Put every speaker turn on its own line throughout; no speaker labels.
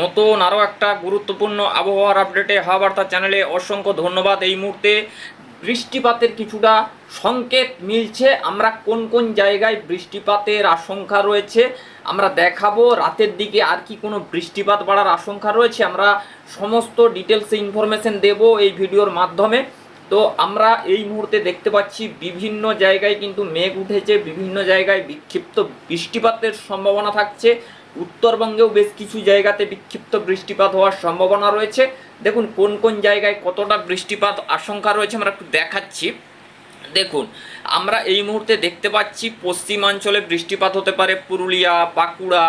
নতুন আরও একটা গুরুত্বপূর্ণ আবহাওয়ার আপডেটে হাওয়া বার্তা চ্যানেলে অসংখ্য ধন্যবাদ। এই মুহূর্তে বৃষ্টিপাতের কিছুটা সংকেত মিলছে। আমরা কোন কোন জায়গায় বৃষ্টিপাতের আশঙ্কা রয়েছে আমরা দেখাবো। রাতের দিকে আর কি কোনো বৃষ্টিপাত বাড়ার আশঙ্কা রয়েছে আমরা সমস্ত ডিটেলসে ইনফরমেশন দেব এই ভিডিওর মাধ্যমে। তো আমরা এই মুহূর্তে দেখতে পাচ্ছি বিভিন্ন জায়গায় কিন্তু মেঘ উঠেছে, বিভিন্ন জায়গায় বিক্ষিপ্ত বৃষ্টিপাতের সম্ভাবনা থাকছে। উত্তরবঙ্গেও বেশ কিছু জায়গাতে বিক্ষিপ্ত বৃষ্টিপাত হওয়ার সম্ভাবনা রয়েছে। দেখুন, কোন কোন জায়গায় কতটা বৃষ্টিপাত আশঙ্কা রয়েছে আমরা একটু দেখাচ্ছি। দেখুন, আমরা এই মুহূর্তে দেখতে পাচ্ছি পশ্চিমাঞ্চলে বৃষ্টিপাত হতে পারে পুরুলিয়া, বাঁকুড়া,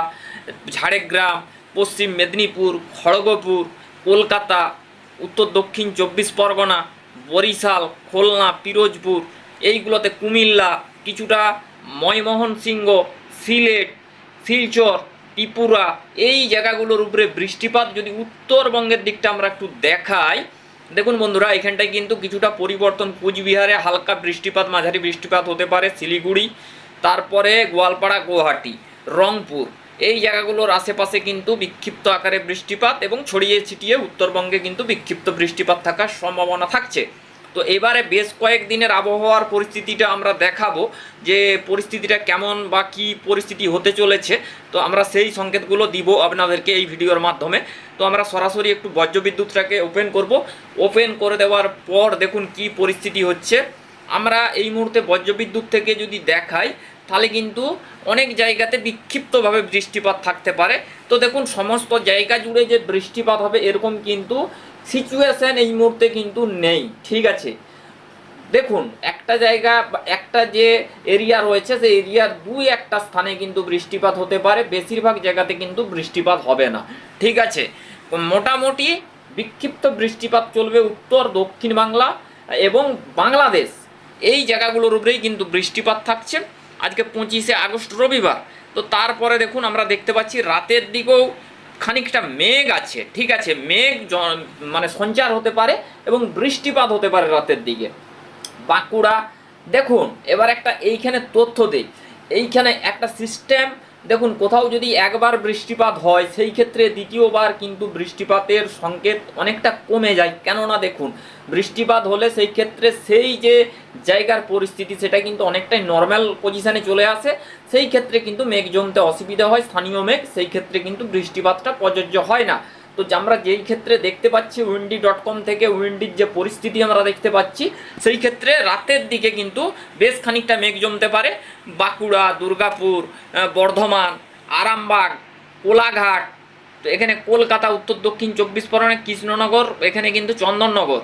ঝাড়গ্রাম, পশ্চিম মেদিনীপুর, খড়গপুর, কলকাতা, উত্তর দক্ষিণ চব্বিশ পরগনা, বরিশাল, খুলনা, পিরোজপুর, এইগুলোতে কুমিল্লা, কিছুটা ময়মোহন সিংহ সিলেট, শিলচর ত্রিপুরা, এই জায়গাগুলোর উপরে বৃষ্টিপাত যদি উত্তরবঙ্গের দিকটা আমরা একটু দেখাই, দেখুন বন্ধুরা, এখানটায় কিন্তু কিছুটা পরিবর্তন। কুচবিহারে হালকা বৃষ্টিপাত, মাঝারি বৃষ্টিপাত হতে পারে, শিলিগুড়ি, তারপরে গোয়ালপাড়া, গুয়াহাটি, রংপুর। এই জায়গাগুলোর আশেপাশে কিন্তু বিক্ষিপ্ত আকারে বৃষ্টিপাত এবং ছড়িয়ে ছিটিয়ে উত্তরবঙ্গে কিন্তু বিক্ষিপ্ত বৃষ্টিপাত থাকার সম্ভাবনা থাকছে। তো এবারে বেশ কয়েকদিনের আবহাওয়ার পরিস্থিতিটা আমরা দেখাবো যে পরিস্থিতিটা কেমন বা কি পরিস্থিতি হতে চলেছে। তো আমরা সেই সংকেতগুলো দিব আপনাদেরকে এই ভিডিওর মাধ্যমে। তো আমরা সরাসরি একটু বজ্রবিদ্যুৎটাকে ওপেন করব। ওপেন করে দেওয়ার পর দেখুন কি পরিস্থিতি হচ্ছে। আমরা এই মুহূর্তে বজ্রবিদ্যুৎ থেকে যদি দেখাই, তাহলে কিন্তু অনেক জায়গাতে বিক্ষিপ্তভাবে বৃষ্টিপাত থাকতে পারে। তো দেখুন, সমস্ত জায়গা জুড়ে যে বৃষ্টিপাত হবে, এরকম কিন্তু সিচুয়েশন এই মুহূর্তে কিন্তু নেই, ঠিক আছে? দেখুন, একটা জায়গা একটা যে এরিয়া রয়েছে, সেই এরিয়ার দুই একটা স্থানে কিন্তু বৃষ্টিপাত হতে পারে, বেশিরভাগ জায়গাতে কিন্তু বৃষ্টিপাত হবে না, ঠিক আছে? মোটামুটি বিক্ষিপ্ত বৃষ্টিপাত চলবে উত্তর, দক্ষিণ বাংলা এবং বাংলাদেশ। এই জায়গাগুলোর উপরেই কিন্তু বৃষ্টিপাত থাকছে। আজকে পঁচিশে আগস্ট রবিবার, তো তারপরে দেখুন আমরা দেখতে পাচ্ছি রাতের দিকেও খানিকটা মেঘ আছে, ঠিক আছে? মেঘ মানে সঞ্চার হতে পারে এবং বৃষ্টিপাত হতে পারে রাতের দিকে। বাঁকুড়া, দেখুন, এবার একটা এইখানে তথ্য দেই। এইখানে একটা সিস্টেম দেখুন, কোথাও যদি একবার বৃষ্টিপাত হয়, সেই ক্ষেত্রে দ্বিতীয়বার কিন্তু বৃষ্টিপাতের সংকেত অনেকটা কমে যায়। কেননা দেখুন, বৃষ্টিপাত হলে সেই ক্ষেত্রে সেই যে জায়গার পরিস্থিতি, সেটা কিন্তু অনেকটাই নর্মাল পজিশানে চলে আসে। সেই ক্ষেত্রে কিন্তু মেঘ জমতে অসুবিধা হয়, স্থানীয় মেঘ, সেই ক্ষেত্রে কিন্তু বৃষ্টিপাতটা প্রযোজ্য হয় না। তো আমরা যেই ক্ষেত্রে দেখতে পাচ্ছি উইন্ডি ডট কম থেকে উইন্ডির যে পরিস্থিতি আমরা দেখতে পাচ্ছি, সেই ক্ষেত্রে রাতের দিকে কিন্তু বেশ খানিকটা মেঘ জমতে পারে। বাঁকুড়া, দুর্গাপুর বর্ধমান, আরামবাগ, কোলাঘাট, এখানে কলকাতা, উত্তর দক্ষিণ, চব্বিশ পরগনা, কৃষ্ণনগর, এখানে কিন্তু চন্দননগর,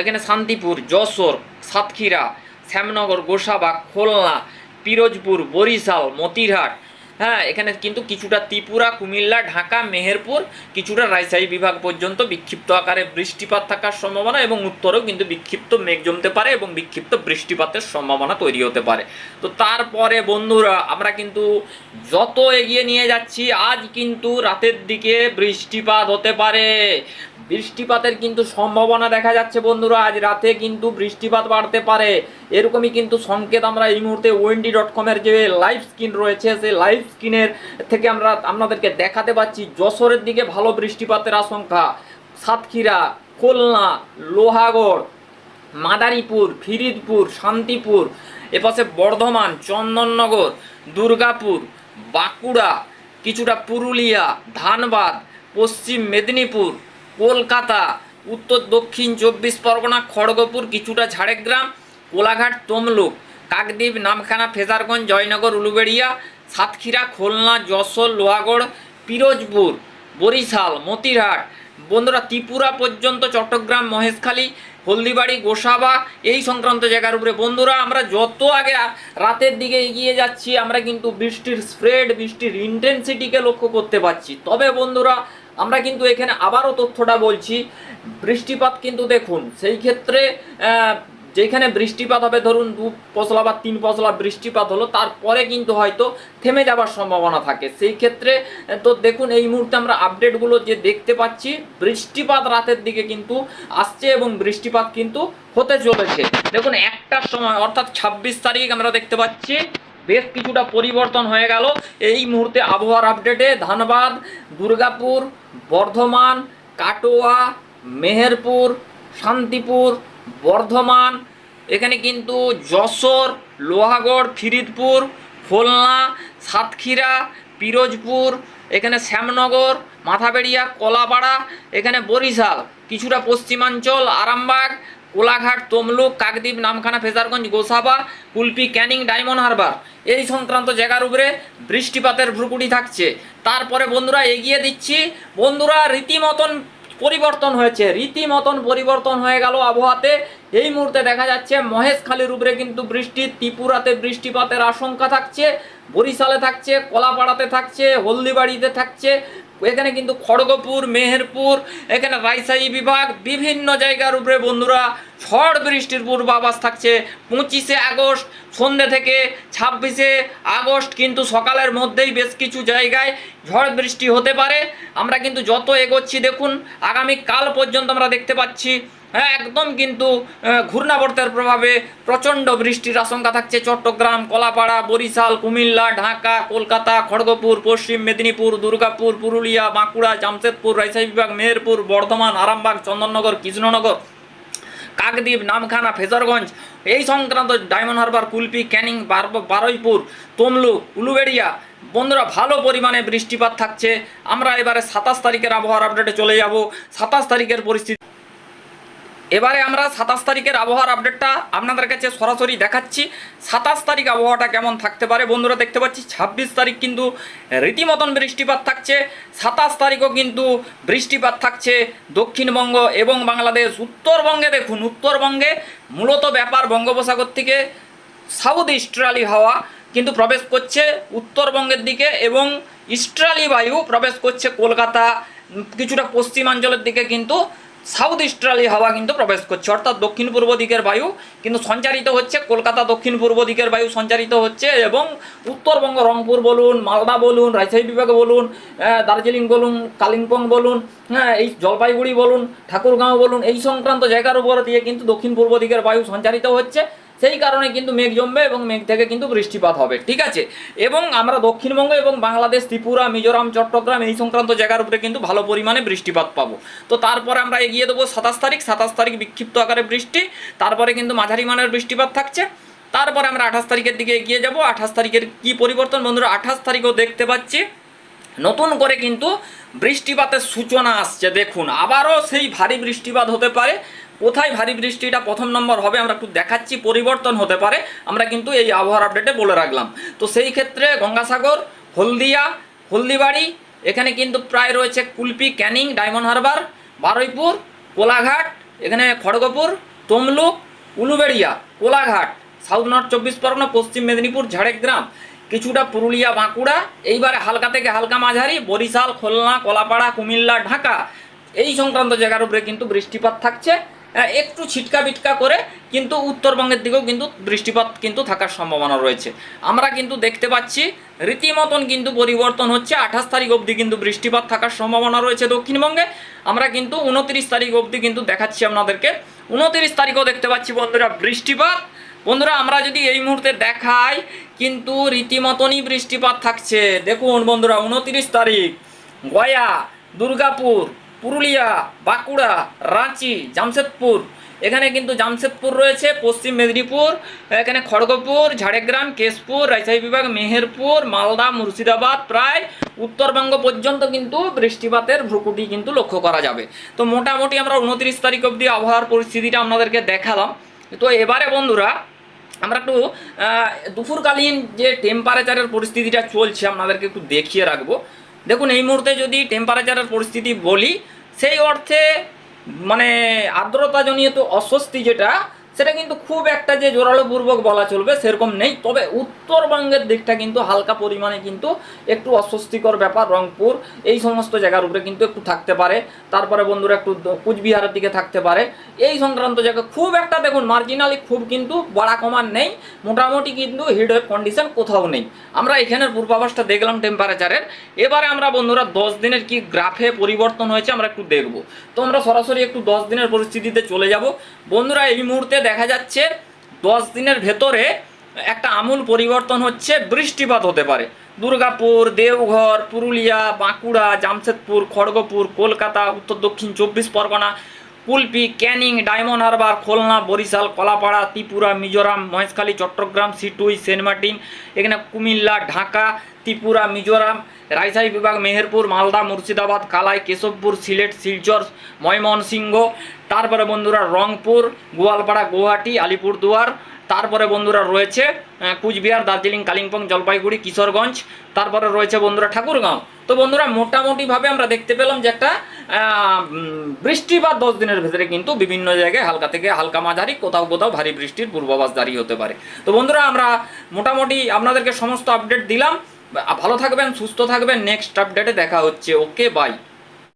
এখানে শান্তিপুর, যশোর, সাতক্ষীরা, শ্যামনগর, গোসাবা, খুলনা, পিরোজপুর, বরিশাল, মতিরহাট হ্যাঁ এখানে কিন্তু কিছুটা ত্রিপুরা, কুমিল্লা, ঢাকা, মেহেরপুর, কিছুটা রাজশাহী বিভাগ পর্যন্ত বিক্ষিপ্ত আকারে বৃষ্টিপাত থাকার সম্ভাবনা এবং উত্তরেও কিন্তু বিক্ষিপ্ত মেঘ জমতে পারে এবং বিক্ষিপ্ত বৃষ্টিপাতের সম্ভাবনা তৈরি হতে পারে। তো তারপরে বন্ধুরা, আমরা কিন্তু যত এগিয়ে নিয়ে যাচ্ছি, আজ কিন্তু রাতের দিকে বৃষ্টিপাত হতে পারে। বৃষ্টিপাতের কিন্তু সম্ভাবনা দেখা যাচ্ছে বন্ধুরা। আজ রাতে কিন্তু বৃষ্টিপাত বাড়তে পারে। এরকমই কিন্তু সংকেত আমরা এই মুহূর্তে ওয়েন্ডি ডট কমের যে লাইভ স্ক্রিন রয়েছে, সেই লাইভ স্ক্রিনের থেকে আমরা আপনাদেরকে দেখাতে পাচ্ছি যশোরের দিকে ভালো বৃষ্টিপাতের আশঙ্কা। সাতক্ষীরা, খুলনা, লোহাগড়, মাদারীপুর, ফিরিদপুর, শান্তিপুর, এপাশে বর্ধমান, চন্দননগর, দুর্গাপুর, বাঁকুড়া, কিছুটা পুরুলিয়া, ধানবাদ, পশ্চিম মেদিনীপুর কলকাতা, উত্তর, দক্ষিণ, চব্বিশ পরগনা, খড়গপুর, কিছুটা ঝাড়গ্রাম, কোলাঘাট, তমলুক, কাকদ্বীপ, নামখানা, ফেজারগঞ্জ, জয়নগর, উলুবেড়িয়া, সাতক্ষীরা, খুলনা, যশোর, লোহাগড়, পিরোজপুর, বরিশাল, মতিরহাট, বন্ধুরা ত্রিপুরা পর্যন্ত, চট্টগ্রাম, মহেশখালী, হলদিবাড়ি, গোসাবা, এই সংক্রান্ত জায়গার উপরে। বন্ধুরা, আমরা যত আগে রাতের দিকে এগিয়ে যাচ্ছি, আমরা কিন্তু বৃষ্টির স্প্রেড বৃষ্টির ইন্টেন্সিটিকে লক্ষ্য করতে পারছি। তবে বন্ধুরা আমরা কিন্তু এখানে আবারও তথ্যটা বলছি, বৃষ্টিপাত কিন্তু দেখুন, সেই ক্ষেত্রে যেখানে বৃষ্টিপাত হবে, ধরুন দু পশলা বা তিন পশলা বৃষ্টিপাত হলো, তারপরে কিন্তু হয়তো থেমে যাবার সম্ভাবনা থাকে। সেই ক্ষেত্রে, তো দেখুন, এই মুহূর্তে আমরা আপডেটগুলো যে দেখতে পাচ্ছি, বৃষ্টিপাত রাতের দিকে কিন্তু আসছে এবং বৃষ্টিপাত কিন্তু হতে চলেছে। দেখুন, একটার সময়, অর্থাৎ ছাব্বিশ তারিখ আমরা দেখতে পাচ্ছি বেশ কিছুটা পরিবর্তন হয়ে গেল। এই মুহূর্তে আবহাওয়ার আপডেটে ধানবাদ, দুর্গাপুর, বর্ধমান, কাটোয়া, মেহেরপুর, শান্তিপুর, বর্ধমান, এখানে কিন্তু যশোর, লোহাগড়, ফিরিদপুর, খুলনা, সাতক্ষীরা, পিরোজপুর, এখানে শ্যামনগর, মাথাবেড়িয়া, কলাপাড়া, এখানে বরিশাল, কিছুটা পশ্চিমাঞ্চল, আরামবাগ কোলাঘাট তমলুক, কাকদ্বীপ, নামখানা, ফেজারগঞ্জ, গোসাবা, কুলপি, ক্যানিং, ডায়মন্ড হারবার। এই সংক্রান্ত জায়গার উপরে বৃষ্টিপাতের ভ্রুকুটি থাকছে। তারপরে বন্ধুরা এগিয়ে দিচ্ছি। বন্ধুরা, রীতিমতন পরিবর্তন হয়েছে। রীতিমতন পরিবর্তন হয়ে গেল আবহাওয়াতে। এই মুহূর্তে দেখা যাচ্ছে মহেশখালীর উপরে কিন্তু বৃষ্টি, ত্রিপুরাতে বৃষ্টিপাতের আশঙ্কা থাকছে, বরিশালে থাকছে, কলাপাড়াতে থাকছে, হলদিবাড়িতে থাকছে। এখানে কিন্তু খড়গপুর মেহেরপুর এখানে রাইসাই বিভাগ বিভিন্ন জায়গার উপরে বন্ধুরা ঝড় বৃষ্টির পূর্বাভাস থাকছে পঁচিশে আগস্ট সন্ধ্যে থেকে ছাব্বিশে আগস্ট, কিন্তু সকালের মধ্যেই বেশ কিছু জায়গায় ঝড় বৃষ্টি হতে পারে। আমরা কিন্তু যত এগোচ্ছি, দেখুন, আগামী কাল পর্যন্ত আমরা দেখতে পাচ্ছি হ্যাঁ একদম কিন্তু ঘূর্ণাবর্তের প্রভাবে প্রচণ্ড বৃষ্টির আশঙ্কা থাকছে। চট্টগ্রাম, কলাপাড়া, বরিশাল, কুমিল্লা, ঢাকা, কলকাতা, খড়গপুর, পশ্চিম মেদিনীপুর, দুর্গাপুর, পুরুলিয়া, বাঁকুড়া, জামশেদপুর, রাজশাহী বিভাগ, মেহেরপুর, বর্ধমান, আরামবাগ, চন্দননগর, কৃষ্ণনগর। কাকদ্বীপ, নামখানা, ফেজারগঞ্জ, এই সংক্রান্ত ডায়মন্ড হারবার, কুলপি, ক্যানিং, বার- বারুইপুর তমলুক উলুবেড়িয়া। বন্ধুরা, ভালো পরিমাণে বৃষ্টিপাত থাকছে। আমরা এবারে সাতাশ তারিখের আবহাওয়ার আপডেটে চলে যাব। সাতাশ তারিখের পরিস্থিতি এবারে আমরা সাতাশ তারিখের আবহাওয়ার আপডেটটা আপনাদের কাছে সরাসরি দেখাচ্ছি। সাতাশ তারিখ আবহাওয়াটা কেমন থাকতে পারে? বন্ধুরা, দেখতে পাচ্ছি ছাব্বিশ তারিখ কিন্তু রীতিমতন বৃষ্টিপাত থাকছে। সাতাশ তারিখও কিন্তু বৃষ্টিপাত থাকছে দক্ষিণবঙ্গ এবং বাংলাদেশ। উত্তরবঙ্গে দেখুন, উত্তরবঙ্গে মূলত ব্যাপার বঙ্গোপসাগর থেকে সাউথ ইস্ট্রালি হাওয়া কিন্তু প্রবেশ করছে উত্তরবঙ্গের দিকে এবং ইস্ট্রালি বায়ু প্রবেশ করছে কলকাতা, কিছুটা পশ্চিমাঞ্চলের দিকে কিন্তু সাউথ ইস্ট্রালি হাওয়া কিন্তু প্রবেশ করছে। অর্থাৎ দক্ষিণ পূর্ব দিকের বায়ু কিন্তু সঞ্চারিত হচ্ছে। কলকাতা দক্ষিণ পূর্ব দিকের বায়ু সঞ্চারিত হচ্ছে এবং উত্তরবঙ্গ রংপুর বলুন, মালদা বলুন, রাজশাহী বিভাগ বলুন দার্জিলিং বলুন, কালিম্পং বলুন হ্যাঁ এই জলপাইগুড়ি বলুন, ঠাকুরগাঁও বলুন, এই সংক্রান্ত জায়গার উপর দিয়ে কিন্তু দক্ষিণ পূর্ব দিকের বায়ু সঞ্চারিত হচ্ছে। সেই কারণে কিন্তু মেঘ জমবে এবং মেঘ থেকে কিন্তু বৃষ্টিপাত হবে, ঠিক আছে? এবং আমরা দক্ষিণবঙ্গ এবং বাংলাদেশ, ত্রিপুরা, মিজোরাম, চট্টগ্রাম এই সংক্রান্ত জায়গার উপরে কিন্তু ভালো পরিমাণে বৃষ্টিপাত পাবো। তো তারপরে আমরা এগিয়ে দেবো সাতাশ তারিখ। সাতাশ তারিখ বিক্ষিপ্ত আকারে বৃষ্টি, তারপরে কিন্তু মাঝারি মানের বৃষ্টিপাত থাকছে। তারপরে আমরা আঠাশ তারিখের দিকে এগিয়ে যাব। আঠাশ তারিখের কি পরিবর্তন বন্ধুরা? আঠাশ তারিখও দেখতে পাচ্ছি। নতুন করে কিন্তু বৃষ্টিপাতের সূচনা আসছে, দেখুন। আবারও সেই ভারী বৃষ্টিপাত হতে পারে। কোথায় ভারী বৃষ্টিটা প্রথম নম্বর হবে আমরা একটু দেখাচ্ছি, পরিবর্তন হতে পারে। আমরা কিন্তু এই আবহাওয়ার আপডেটে বলে রাখলাম। তো সেই ক্ষেত্রে গঙ্গাসাগর, হলদিয়া, হলদিবাড়ি, এখানে কিন্তু প্রায় রয়েছে কুলপি, ক্যানিং, ডায়মন্ড হারবার, বারুইপুর, কোলাঘাট, এখানে খড়গপুর, তমলুক, উলুবেড়িয়া, কোলাঘাট সাউথ নর্থ চব্বিশ পরগনা, পশ্চিম মেদিনীপুর, ঝাড়গ্রাম, কিছুটা পুরুলিয়া, বাঁকুড়া, এইবারে হালকা থেকে হালকা মাঝারি, বরিশাল, খুলনা, কলাপাড়া, কুমিল্লা, ঢাকা, এই সংক্রান্ত জায়গার উপরে কিন্তু বৃষ্টিপাত থাকছে। একটু ছিটকা বিটকা করে কিন্তু উত্তরবঙ্গের দিকেও কিন্তু বৃষ্টিপাত কিন্তু থাকার সম্ভাবনা রয়েছে। আমরা কিন্তু দেখতে পাচ্ছি রীতিমতন কিন্তু পরিবর্তন হচ্ছে। আঠাশ তারিখ অবধি কিন্তু বৃষ্টিপাত থাকার সম্ভাবনা রয়েছে দক্ষিণবঙ্গে। আমরা কিন্তু উনত্রিশ তারিখ অবধি কিন্তু দেখাচ্ছি আপনাদেরকে। উনত্রিশ তারিখও দেখতে পাচ্ছি বন্ধুরা বৃষ্টিপাত। বন্ধুরা, আমরা যদি এই মুহূর্তে দেখাই, কিন্তু রীতিমতনই বৃষ্টিপাত থাকছে। দেখুন বন্ধুরা উনত্রিশ তারিখ, গয়া, দুর্গাপুর পুরুলিয়া, বাঁকুড়া, রাঁচি, জামশেদপুর। এখানে কিন্তু জামশেদপুর রয়েছে, পশ্চিম মেদিনীপুর, এখানে খড়গপুর, ঝাড়গ্রাম, কেশপুর, রাজশাহী বিভাগ, মেহেরপুর, মালদা, মুর্শিদাবাদ, প্রায় উত্তরবঙ্গ পর্যন্ত কিন্তু বৃষ্টিপাতের ভ্রুকুটি কিন্তু লক্ষ্য করা যাবে। তো মোটামুটি আমরা উনত্রিশ তারিখ অবধি আবহাওয়ার পরিস্থিতিটা আপনাদেরকে দেখালাম। তো এবারে বন্ধুরা, আমরা একটু দুপুরকালীন যে টেম্পারেচারের পরিস্থিতিটা চলছে, আপনাদেরকে একটু দেখিয়ে রাখব। দেখুন, এই মুহূর্তে যদি টেম্পারেচারের পরিস্থিতি বলি সেই অর্থে মানে আর্দ্রতাজনিত অস্বস্তি যেটা সেটা কিন্তু খুব একটা যে জোরালোপূর্বক বলা চলবে সেরকম নেই। তবে উত্তরবঙ্গের দিকটা কিন্তু হালকা পরিমাণে কিন্তু একটু অস্বস্তিকর ব্যাপার রংপুর। এই সমস্ত জায়গার উপরে কিন্তু একটু থাকতে পারে। তারপরে বন্ধুরা একটু কুচবিহারের দিকে থাকতে পারে। এই সংক্রান্ত জায়গা খুব একটা দেখুন মার্জিনালি খুব কিন্তু বাড়া কমান নেই। মোটামুটি কিন্তু হিট ওয়েভ কন্ডিশন কোথাও নেই। আমরা এখানের পূর্বাভাসটা দেখলাম টেম্পারেচারের এবারে আমরা বন্ধুরা দশ দিনের কি গ্রাফে পরিবর্তন হয়েছে আমরা একটু দেখব। তো আমরা সরাসরি একটু দশ দিনের পরিস্থিতিতে চলে যাব। বন্ধুরা এই মুহূর্তে দেখা যাচ্ছে দশ দিনের ভেতরে একটা আমূল পরিবর্তন হচ্ছে, বৃষ্টিপাত হতে পারে। দুর্গাপুর, দেওঘর, পুরুলিয়া, বাঁকুড়া, জামশেদপুর, খড়গপুর, কলকাতা, উত্তর দক্ষিণ চব্বিশ Pargana Kulpi Canning, diamond Harbour, Khulna, Barishal, Kalapara, Tripura, Mizoram, Maheshkhali, Chattogram, সিটুই, Saint Martin, এখানে কুমিল্লা, ঢাকা, ত্রিপুরা, মিজোরাম, রাজশাহী বিভাগ, মেহেরপুর, মালদা, মুর্শিদাবাদ, কালাই, কেশবপুর, সিলেট, শিলচর, ময়মনসিংহ, তারপরে বন্ধুরা রংপুর, গোয়ালপাড়া, গুয়াহাটি, আলিপুরদুয়ার তারপরে বন্ধুরা রয়েছে কুচবিহার, দার্জিলিং, কালিম্পং, জলপাইগুড়ি, কিশোরগঞ্জ, তারপরে রয়েছে বন্ধুরা ঠাকুরগাঁও। তো বন্ধুরা মোটামুটিভাবে আমরা দেখতে পেলাম যে একটা বৃষ্টি বা দশ দিনের ভেতরে কিন্তু বিভিন্ন জায়গায় হালকা থেকে হালকা মাঝারি, কোথাও কোথাও ভারী বৃষ্টির পূর্বাভাস জারি হতে পারে। তো বন্ধুরা আমরা মোটামুটি আপনাদেরকে সমস্ত আপডেট দিলাম। ভালো থাকবেন, সুস্থ থাকবেন। নেক্সট আপডেটে দেখা হচ্ছে। Okay bye